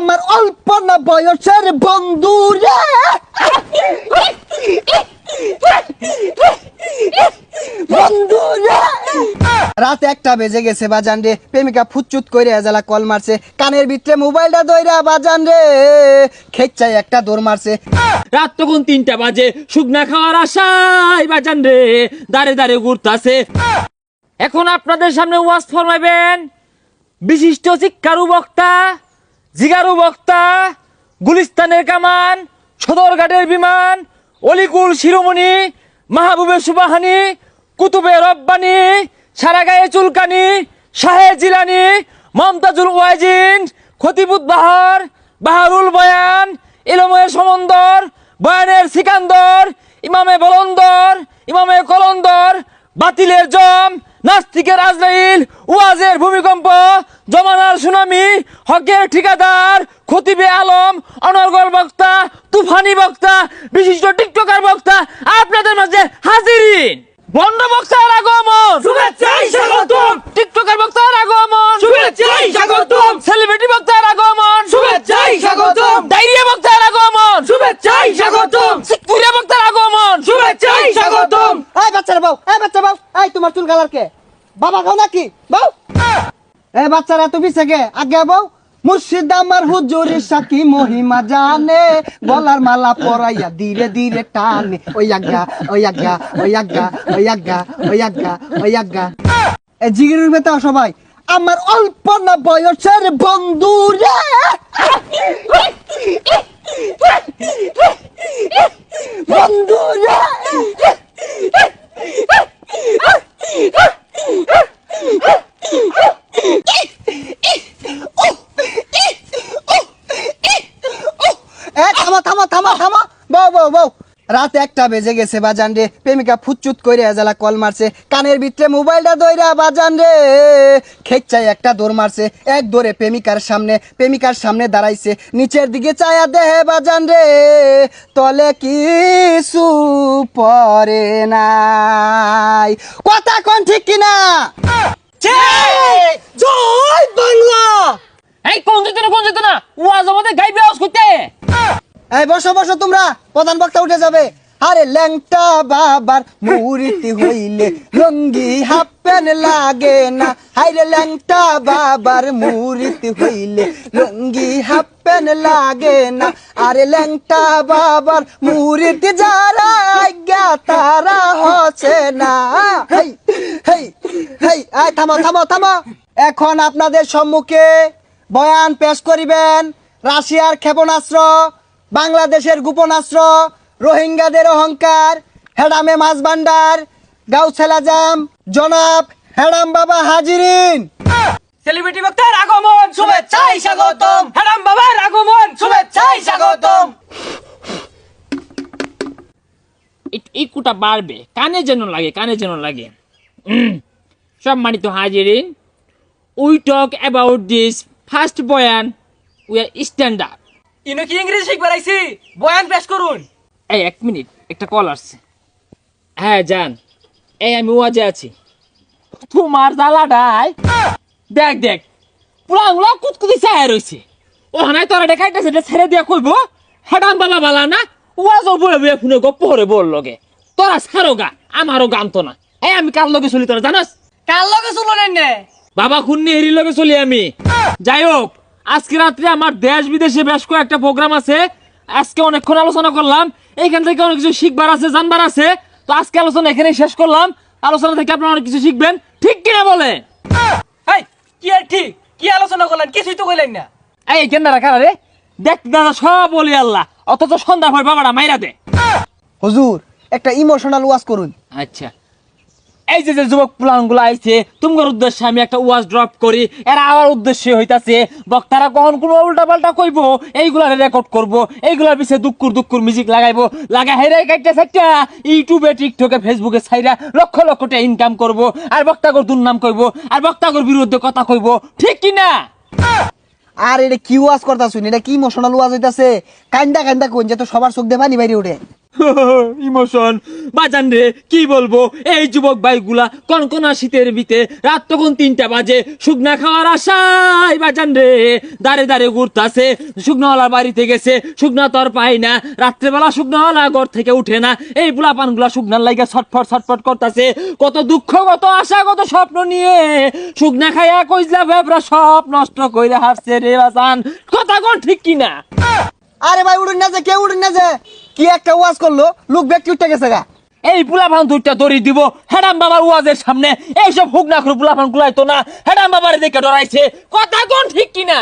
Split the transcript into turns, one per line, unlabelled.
আমার অল্প না বয়সের বন্ধু রে। রাত একটা বেজে গেছে বাজান রে। প্রেমিকা ফুচুত করে এজালা কল মারছে। কানের ভিতরে মোবাইলটা দইরা বাজান রে। খেচ্চাই একটা দৌড় মারছে।
রাত তখন তিনটা বাজে। শুকনা খাওয়ার আশায় বাজান রে, দাঁড়ে দাঁড়ে ঘুরতাছে। এখন আপনাদের সামনে ওয়াজ ফরমাইবেন। বিশিষ্ট শিক্ষারু বক্তা জিগারু বক্তা, গুলিস্তানের কামান, সদরঘাটের বিমান, অলিকুল শিরোমণি মাহবুবের সুবাহানি, কুতুবে রব্বানি সারা গায়ে চুলকানি, শাহে জিলানি, মমতাজুল ওয়াইজিন, খতিবুদ বাহার, বাহারুল বয়ান ইলমের সমন্দর, বয়ানের সিকান্দর, ইমামে বলন্দর, ইমামে কলন্দর, বাতিলের জম, নাস্তিকের আজরাইল, ওয়াজের ভূমিকম্প জমানার সুনামি হকের ঠিকাদার খতিবে আলম অনর্গল বক্তা তুফানি বক্তা বিশিষ্ট টিকটকার বক্তা আপনাদের মাঝে হাজিরিন। বন্ড বক্তার আগমন। শুভেচ্ছাই স্বাগতম। টিকটকার বক্তার আগমন। শুভেচ্ছাই স্বাগতম। সেলিব্রিটি বক্তার আগমন। শুভেচ্ছাই স্বাগতম। ডায়রিয়া বক্তার আগমন। শুভেচ্ছাই স্বাগতম। সিকুরিয়া বক্তার আগমন। শুভেচ্ছাই স্বাগতম।
এই বাচ্চারা বাউ এই বাচ্চা বাউ এই তোমার চুল কালার কে? বাবা খাও নাকি? বাউ এই বাচ্চারা, তুমি থেকে আগে বউ। মুর্শিদ আমার হুজুরের সাকি মহিমা জানে। গলার মালা পরাইয়া ধীরে ধীরে টানে। ওই আজ্ঞা ওই আজ্ঞা ওই আজ্ঞা ওই আজ্ঞা ওই আজ্ঞা ওই আজ্ঞা। এ জিগির বেতাও সবাই। আমার অল্প না বয়সের বন্ধু রে। বন্ধু থামো থামো থামো। বউ বউ বউ। রাত একটা বেজে গেছে বাজান রে। প্রেমিকা ফুচুত করে এজালা কল মারছে। কানের ভিতরে মোবাইলটা দইরা বাজান রে। খেচ্চাই একটা দৌড় মারছে। এক দৌড়ে প্রেমিকার সামনে প্রেমিকার সামনে দাঁড়াইছে। নিচের দিকে চায়া দেহে বাজান রে। তলে কিছু পরে নাই। কথা কোন ঠিক কিনা? জয় বাংলা!
এই কোন যেত না কোন যেত না? ওয়াজ আমাদের গাইবে আওয়াজ করতে।
এই, বসো বসো তোমরা। প্রধান বক্তা উঠে যাবে। আরে, ল্যাংটা বাবার মুরিতি হইলে লঙ্গি হাফ প্যান্ট লাগে না। হাইরে, ল্যাংটা বাবার মুরিতি হইলে লঙ্গি হাফ প্যান্ট লাগে না। আরে, ল্যাংটা বাবার মুরিতি যারা আজ্ঞা, তারা হচ্ছে না। হেই হেই হেই আয় থামো থামো থামো। এখন আপনাদের সম্মুখে বয়ান পেশ করিবেন রাশিয়ার ক্ষেপণাস্ত্র। বাংলাদেশের গোপনাস্ত্র রোহিঙ্গাদের অহংকার হেডামে মাছ ভান্ডার গাউছেলা জাম জনাব হেডাম বাবা হাজিরিন।
সেলিব্রিটি বক্তার আগমন শুভেচ্ছাই স্বাগতম। হ্যাডাম বাবার আগমন শুভেচ্ছাই স্বাগতম। ইকুটা বাড়বে। কানে যেন লাগে কানে যেন লাগে। সম্মানিত হাজিরিন we talk about this first বয়ান উই আর স্ট্যান্ডার্ড
ইনো কি ইংরেজি শিখবার আইছি? বয়ান পেশ করুন।
এই এক মিনিট একটা কল আসছে। হ্যাঁ যান। এই আমি ওয়াজে আছি। তোমার জ্বালাটাই। দেখ দেখ পুরাগুলা কুতকুতি চায় ও হানায় তোরা দেখাইতেছে এটা ছেড়ে দিয়া কইব হেডাম বাবা বালা না? ওয়াজও বয়ে বয়ে ফোনে গপ্প করে বল লগে। তোরা ছাড়ো গা আমারও তো না। এই আমি কার লগে চলি তোরা জানাস?
কার লগে শুনলেন নে?
বাবা খুন্নি হেরির লগে চলি আমি। যাই হোক আজকে রাত্রে আমার দেশ বিদেশে বেশ কয়েকটা প্রোগ্রাম আছে। আজকে অনেকক্ষণ আলোচনা করলাম। এইখান থেকে অনেক কিছু শিখবার আছে জানবার আছে। তো আজকে আলোচনা এখানেই শেষ করলাম। আলোচনা থেকে আপনারা অনেক কিছু শিখবেন। ঠিক কিনা বলে?
কি আর ঠিক? কি আলোচনা করলেন? কিছুই তো কইলেন না।
এই কেন রাখা রে? দেখ দাদা সব বলি আল্লাহ। অথচ সন্ধ্যা হয় বাবাটা মাইরা দে।
হুজুর একটা ইমোশনাল ওয়াজ করুন।
আচ্ছা। এই যে যে যুবক প্লানগুলো আইছে তোমার উদ্দেশ্যে আমি একটা ওয়াজ ড্রপ করি। এরা আমার উদ্দেশ্যে হইতাছে, বক্তারা কখন কোনো উল্টা পাল্টা কইব, এইগুলা রেকর্ড করব, এইগুলার পিছিয়ে দুঃখুর দুঃখুর মিউজিক লাগাইবো, লাগা হেরে কাটতে সাইটা, ইউটিউবে, টিকটকে, ফেসবুকে সাইরা লক্ষ লক্ষ টাকা ইনকাম করব, আর বক্তাগর দুর্নাম কইব, আর বক্তাগর বিরুদ্ধে কথা কইব, ঠিক কি না?
আর এটা কি ওয়াজ করতা শুনি? এটা কি ইমোশনাল ওয়াজ হইতাছে? কান্দা কান্দা কোন যে তো সবার চোখ দিয়ে পানি বাইরে উঠে।
ইমোশন বাজান রে, কি বলব? এই যুবক ভাইগুলা কনকনা শীতের বিতে রাত তখন তিনটা বাজে, শুকনা খাওয়ার আশায় বাজান রে। দাঁড়ে দাঁড়ে ঘুরতাছে শুকনাওয়ালার বাড়িতে গেছে, শুকনা তো আর পাই না। রাত্রেবেলা শুকনাওয়ালা ঘর থেকে উঠে না, এই বুলা পানগুলা শুকনার লাইগা ছটফট ছটফট করতাছে। কত দুঃখ, কত আশা, কত স্বপ্ন নিয়ে। শুকনা খাইয়া কইজলা ভেবরা সব নষ্ট কইরা হাসছে রে বাজান। কথা কোন ঠিক কিনা?
আরে ভাই, উড়ুন না যে কে উড়ুন না যে। কি একটা ওয়াজ করল? লোক ব্যক্তি উঠে গেছে গা।
এই পুলাফান দুইটা দড়ি দিব, হেডাম বাবার ওয়াজের সামনে। এইসব হুক না করে গুলাই তো না, হেডাম বাবার দেখে ডরাইছে। কথা কোন ঠিক কিনা?